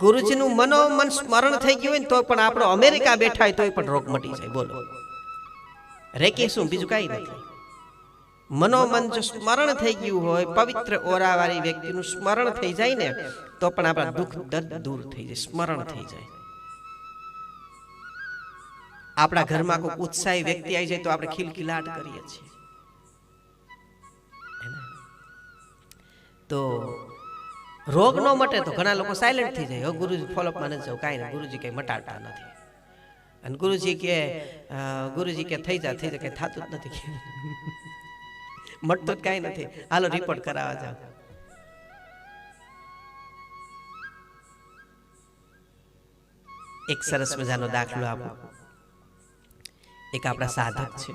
ગુરુજીનું મનોમન સ્મરણ થઈ ગયું હોય ને તો પણ આપણો અમેરિકા બેઠા હોય તોય પણ રોગ મટી જાય. બોલો. રેકી શું? બીજું કાંઈ નથી. મનોમન જો સ્મરણ થઈ ગયું હોય, પવિત્ર ઓરાવાળી વ્યક્તિનું સ્મરણ થઈ જાય ને, તો પણ આપણા દુઃખ દર્દ દૂર થઈ જાય, સ્મરણ થઈ જાય. આપણા ઘરમાં કોઈ ઉત્સાહી વ્યક્તિ આવી જાય તો આપણે ખિલખિલાટ કરીએ છીએ. તો રોગ ન મટે તો ઘણા લોકો સાયલેન્ટ થઈ જાય. ગુરુજી ફોલોઅપમાં નથી જવું, કાંઈ નહીં. ગુરુજી કંઈ મટાડતા નથી. અને ગુરુજી કે ગુરુજી કે થઈ જા થઈ જા. કંઈ થતું જ નથી. મટતું જ કાંઈ નથી. હાલો રિપોર્ટ કરાવવા જાઓ. એક સરસ મજાનો દાખલો આપો. એક આપણા સાધક છે.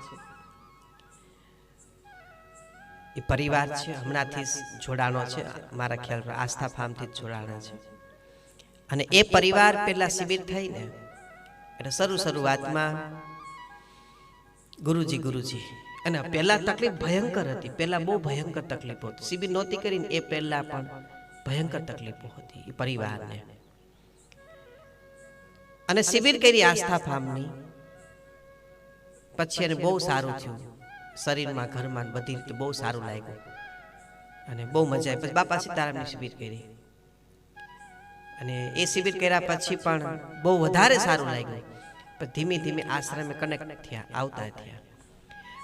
એ પરિવાર છે હમણાંથી જોડાણો છે મારા ખ્યાલ આસ્થા ફાર્મથી જ જોડાણો છે. અને એ પરિવાર પહેલાં શિબિર થઈ ને એટલે શરૂ શરૂઆતમાં ગુરુજી ગુરુજી અને પહેલા તકલીફ ભયંકર હતી. પહેલા બહુ ભયંકર તકલીફો. હતી. શિબિર નહોતી કરીને એ પહેલા પણ ભયંકર તકલીફો હતી એ પરિવારને. અને શિબિર કરી આસ્થા ફાર્મની. પછી એને બહુ સારું થયું. શરીરમાં, ઘરમાં બધી રીતે બહુ સારું લાગ્યું. અને બહુ મજા આવી. પછી બાપા સીતારામની શિબિર કરી. અને એ શિબિર કર્યા પછી પણ બહુ વધારે સારું લાગ્યું. પણ ધીમે ધીમે આશ્રમે કનેક્ટ થયા, આવતા થયા.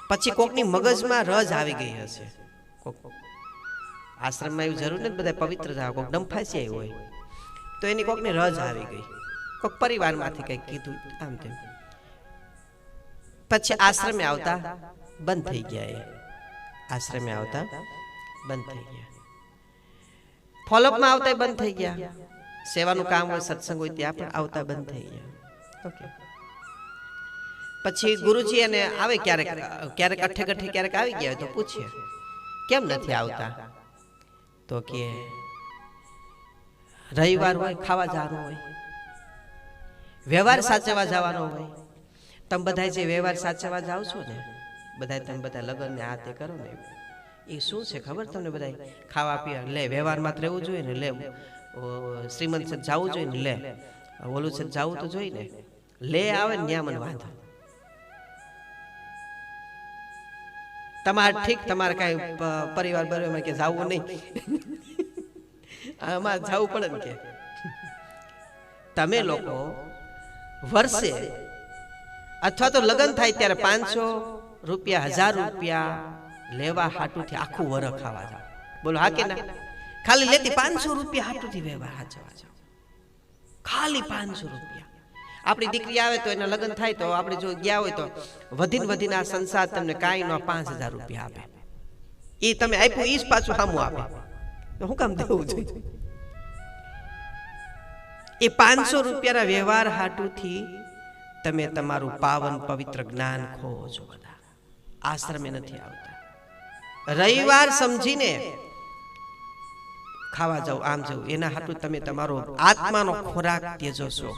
પછી કોકની મગજમાં રજ આવી ગઈ હશે. કોક આશ્રમમાં એવું જરૂર નથી બધા પવિત્ર થાય કોક ડંફાસી આવ્યું હોય. તો એની કોકની રજ આવી ગઈ. કોક પરિવારમાંથી કંઈક કીધું, આમ તેમ. પછી આશ્રમે આવતા બંધ થઈ ગયા એ. આશ્રમે આવતા? બંધ થઈ ગયા. ફોલોઅપમાં આવતા બંધ થઈ ગયા? સેવાનું કામ હોય સત્સંગ હોય ત્યાં પણ આવતા બંધ થઈ ગયા. ઓકે. પછી ગુરુજી એને આવે ક્યારેક ક્યારેક અઠે ગઠે ક્યારેક આવી ગયા હોય તો પૂછીએ. કેમ નથી આવતા? તો કે રવિવાર હોય ખાવા જવાનું હોય. વ્યવહાર સાચવવા જવાનો હોય. તમે બધા જે વ્યવહાર સાચવવા જાઓ છો ને બધા તમે બધા લગ્ન ને આ તે કરો ને એ શું છે ખબર તમને બધા ખાવા પીવા લે, વ્યવહાર માત્ર રહેવું જોઈએ ને, લે શ્રીમંત છે જવું જોઈએ ને, લે. ઓલું છે જવું તો જોઈએ ને. લે આવે ને ત્યાં મને વાંધો. તમારે ઠીક, તમારે કાંઈ પરિવાર બરોબર કે જવું નહીં. આમાં જવું પડે ને કે. તમે લોકો વર્ષે, અથવા તો લગ્ન થાય ત્યારે પાંચસો રૂપિયા, હજાર રૂપિયા લેવા હાટુથી આખું વર ખાવા જાવ બોલો, હા કે ના? ખાલી લેતી પાંચસો રૂપિયા હાટુથી વેવા હાચવા જાવ ખાલી પાંચસો રૂપિયા. આપણી દીકરી આવે તો એના લગ્ન થાય તો આપણે જો ગયા હોય તો વધીને વધીને આ સંસાર તમને કાંઈ નો પાંચ હજાર રૂપિયા આપે. એ તમે આપ્યું એ જ પાછું સામું આપે. શું કામ દેવું જોઈએ? એ પાંચસો રૂપિયાના વ્યવહાર હાટુથી તમે તમારું પાવન પવિત્ર જ્ઞાન ખોવો છો બધા. આશ્રમે નથી આવતા. રવિવાર સમજીને ખાવા જાવ આમ જાવ એના હાટું તમે તમારો આત્માનો ખોરાક ત્યજો છો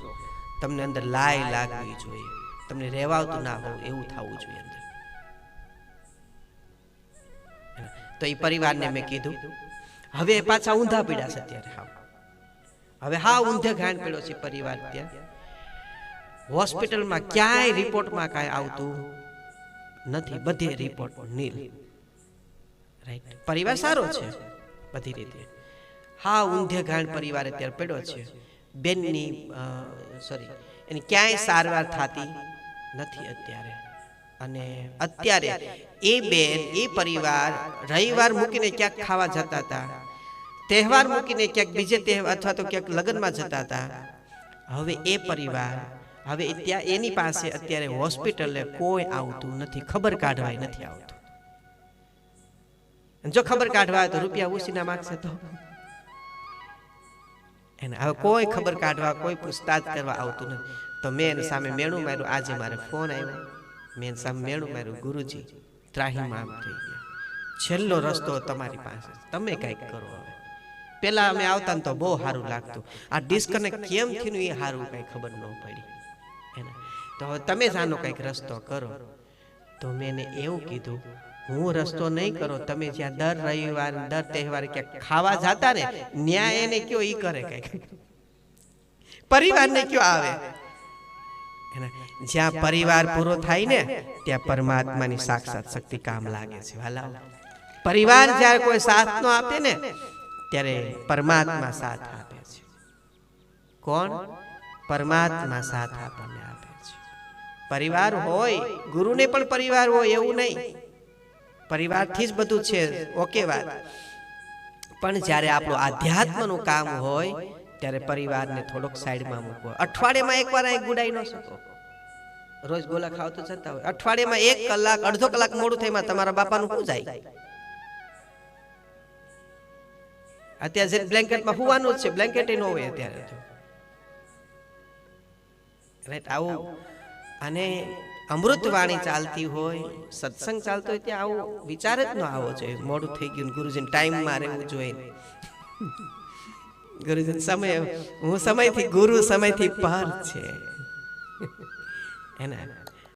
તમને અંદર લાય લાગવી જોઈએ. તમને રહેવાતું ના હોવું એવું થવું જોઈએ અંદર. તો એ પરિવારને મેં કીધું હવે પાછા ઊંધા પીડા છે અત્યારે. હા. હવે હા ઊંધે ઘાણ પીડો છે પરિવાર ત્યાં. હોસ્પિટલમાં ક્યાંય રિપોર્ટમાં કાંઈ આવતું નથી બધે રિપોર્ટ નીલ. રાઈટ પરિવાર સારો છે. બધી રીતે. હા ઊંધે ઘાણ પરિવાર અત્યારે પડ્યો છે. બેનની સોરી એની ક્યાંય સારવાર થતી નથી અત્યારે. અને અત્યારે એ બેન એ પરિવાર રવિવાર મૂકીને ક્યાંક ખાવા જતા હતા. તહેવાર મૂકીને ક્યાંક બીજે તહેવાર અથવા તો ક્યાંક લગ્નમાં જતા હતા. હવે એ પરિવાર હવે ત્યાં એની પાસે અત્યારે હોસ્પિટલે કોઈ આવતું નથી. ખબર કાઢવાય નથી આવતું. જો ખબર કાઢવા તો રૂપિયા ઉસીના માગશે તો. એને હવે કોઈ ખબર કાઢવા કોઈ પૂછતાછ કરવા આવતું નથી. તો મેં એને સામે મેણું માર્યું. આજે મારે ફોન આવ્યો. મેં સામે મેણું માર્યું. ગુરુજી ત્રાહીમામ થઈ ગયા. છેલ્લો રસ્તો તમારી પાસે. તમે કંઈક કરો હવે. પેલા અમે આવતા ને તો બહુ સારું લાગતું. આ ડિસ્કનેક્ટ કેમ થયું એ સારું કઈ ખબર ન પડી. એને. તો હવે તમે જ કંઈક રસ્તો કરો. તો મેં એને એવું કીધું, હું રસ્તો નહીં કરો, તમે જ્યાં દર રવિવાર, દર તહેવાર ક્યાંક ખાવા જતા ને, ન્યાય એને કયો ઈ કરે કંઈક. પરિવારને કયો આવે? જ્યાં પરિવાર પૂરો થાય ને, ત્યાં પરમાત્માની સાક્ષાત શક્તિ કામ લાગે છે. પરિવાર જ્યારે કોઈ સાથ નો આપે ને, ત્યારે પરમાત્મા સાથ આપે છે. કોણ? પરમાત્મા સાથ આપણને પરિવાર હોય, ગુરુને પણ પરિવાર હોય એવું નહીં. પરિવારથી જ બધું છે, ઓકે વાત. પણ જ્યારે આપણું આધ્યાત્મનું કામ હોય, ત્યારે પરિવારને થોડોક સાઈડમાં મૂકવો. અઠવાડિયામાં એકવાર અહીં ગુડાઈ ન શકો. રોજ ગોલા ખાવ તો જતા હોય. અઠવાડિયામાં એક કલાક, અડધો કલાક મોડું થઈમાં તમારા બાપાનું શું જાય? અત્યારે જે બ્લેન્કેટમાં હુવાનું જ છે. બ્લેન્કેટ ન હોય અત્યારે રાઈટ આવું અને અમૃતવાણી ચાલતી હોય, સત્સંગ ચાલતો હોય, ત્યાં આવો વિચાર જ ન આવો જોઈએ. મોડું થઈ ગયું ગુરુજીન ટાઈમમાં રહેવું જોઈએ. ગુરુજી સમય, હું સમયથી ગુરુ, સમયથી પર છે. એના